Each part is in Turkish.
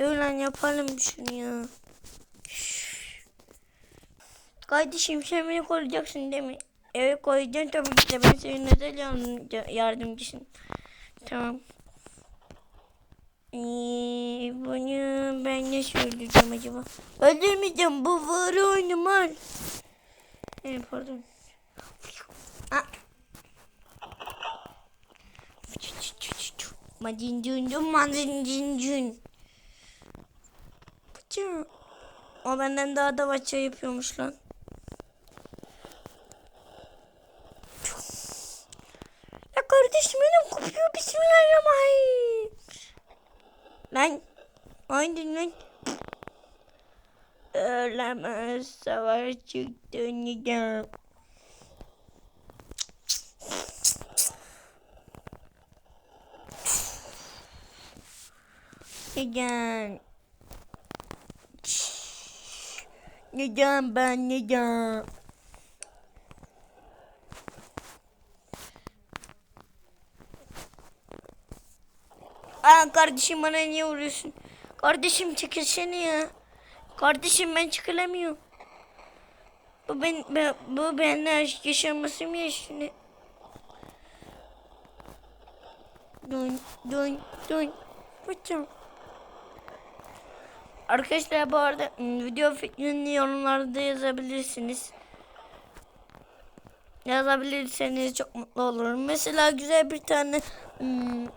Lan yapalım şunu ya. Kardeşim sen beni koruyacaksın değil mi? Evet koruyacağım tabii ki de ben senin özel yardım- yardımcısın. Tamam. Ee, bunu ben nasıl öldüreceğim acaba? Öldürmeyeceğim bu var oynamal. Evet pardon. Ah. Madincun madincun. Bıçı. O benden daha da baça yapıyormuş lan. Ya kardeşim benim kopuyor bismillahirrahmanirrahim. Lan. Haydi lan. Ölemez savaş çıktı neden? Neden? Neden ben neden? Aa kardeşim bana niye vuruyorsun? Kardeşim çekilsene ya. Kardeşim ben çıkılamıyorum. Bu ben, ben bu benimle yaşamasım ya şimdi. Dön dön dön. Bıçım. Arkadaşlar bu arada ım, video fikrini yorumlarda yazabilirsiniz. Yazabilirseniz çok mutlu olurum. Mesela güzel bir tane ım,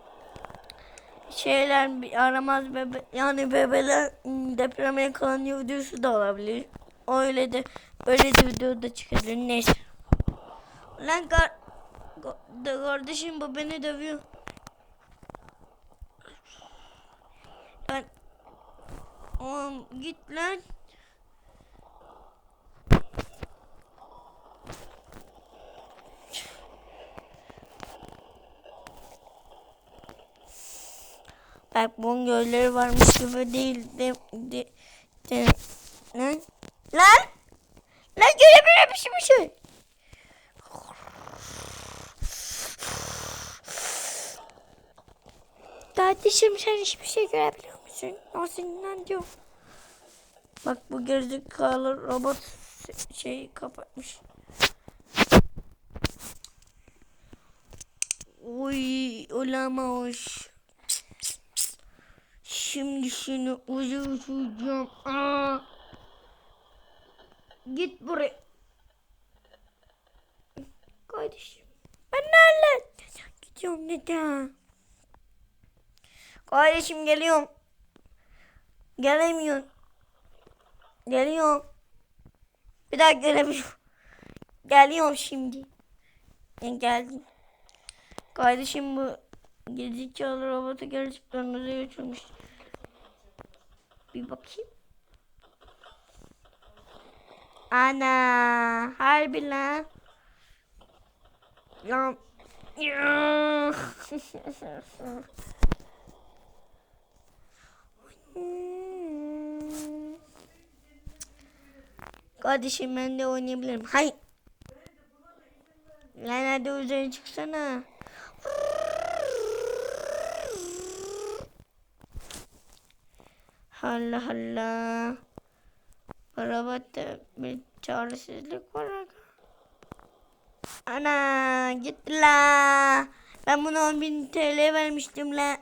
şeyler bir aramaz bebe yani bebeler ım, depreme yakalanıyor videosu da olabilir. Öyle de öyle de video da çıkabilir. Neyse. Lan kardeşim bu beni dövüyor. Oğlum git lan. Bak bunun gölleri varmış gibi değil de, de, de, lan lan lan görebiliyormuşum bir şey. Kardeşim sen hiçbir şey görebiliyor musun? O seninden diyor. Bak bu gerizekalı robot şeyi kapatmış. Uy olamaz. Şimdi seni uyuşacağım. Aa. Git buraya. Kardeşim. Ben nerede? Gidiyorum neden? Kardeşim geliyorum. Gelemiyorum. Geliyorum. Bir daha gelemiyorum. Geliyorum şimdi. Ben geldim. Kardeşim bu gerizekalı robotu nereye götürmüş? Bir bakayım. Ana harbi lan. Ya. Kardeşim ben de oynayabilirim. Hayır. Lan hadi üzerine çıksana. Allah Allah. Arabatta bir çaresizlik var. Ana gitti la. Ben buna 10.000 TL vermiştim la.